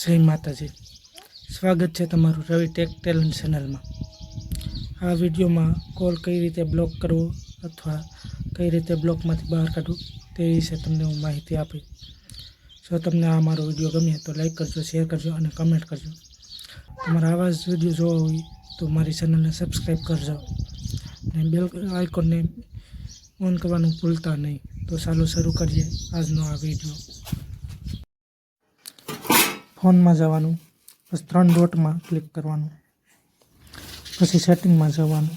જય માતાજી. સ્વાગત છે તમારું રવિ ટેક ટેલેન્ટ ચેનલમાં. આ વિડીયોમાં કોલ કઈ રીતે બ્લોક કરવો અથવા કઈ રીતે બ્લોકમાંથી બહાર કાઢવું તે વિશે તમને હું માહિતી આપી જો તમને આ મારો વીડિયો ગમે તો લાઈક કરજો, શેર કરજો અને કમેન્ટ કરજો. તમારા આવા જ વીડિયો જોવા હોય તો મારી ચેનલને સબસ્ક્રાઈબ કરજો. અને બેલ આઇકોનને ઓન કરવાનું ભૂલતા નહીં. તો ચાલો શરૂ કરીએ આજનો આ વીડિયો. ફોનમાં જવાનું પછી ત્રણ ડોટમાં ક્લિક કરવાનું. પછી સેટિંગમાં જવાનું.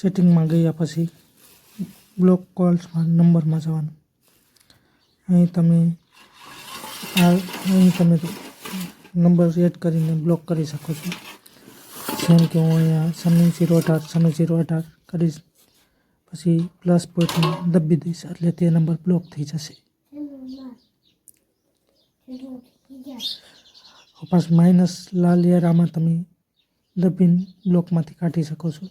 સેટિંગમાં ગયા પછી બ્લોક કોલ્સમાં નંબરમાં જવાનું. અહીં તમે આ, અહીં તમે નંબર એડ કરીને બ્લોક કરી શકો છો. જેમ કે હું અહીંયા સમી જીરો અઢાર સમી જીરો અઢાર કરીશ. પછી પ્લસ પોઈન્ટ દબી દઈશ, એટલે તે નંબર બ્લોક થઈ જશે. પાછું માઇનસ લાલ યારામાં તમે દબીન બ્લોકમાંથી કાઢી શકો છો.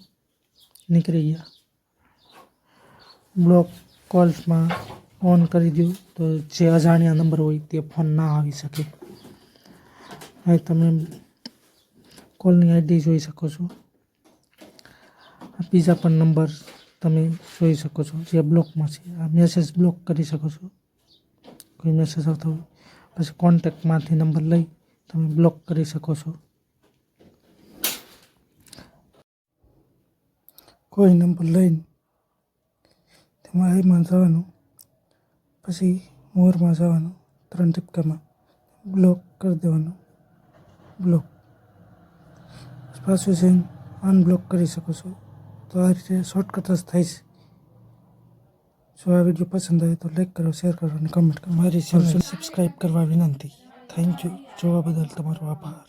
નીકળી ગયા. બ્લોક કોલ્સમાં ઓન કરી દો તો જે અજાણ્યા નંબર હોય તે ફોન ના આવી શકે. હવે તમે કોલની આઈડી જોઈ શકો છો. બીજા પણ નંબર તમે જોઈ શકો છો જે બ્લોકમાં છે. આ મેસેજ બ્લોક કરી શકો છો. કોઈ મેસેજ આવતો હોય પછી કોન્ટેક્ટમાંથી નંબર લઈ તમે બ્લોક કરી શકો છો. કોઈ નંબર લઈને તેમાં આઈમાં જવાનું પછી મોરમાં જવાનું ત્રણ ટીપકામાં બ્લોક કરી દેવાનું બ્લોક પાછું જઈને અનબ્લોક કરી શકો છો. તો આ રીતે શોર્ટકટ જ થાય છે. જો આ વીડિયો પસંદ આવે તો લાઈક કરો શેર કરો અને કમેન્ટ કરો. મારી સબસ્ક્રાઈબ કરવા વિનંતી. થેન્ક યુ જોવા બદલ તમારો આભાર.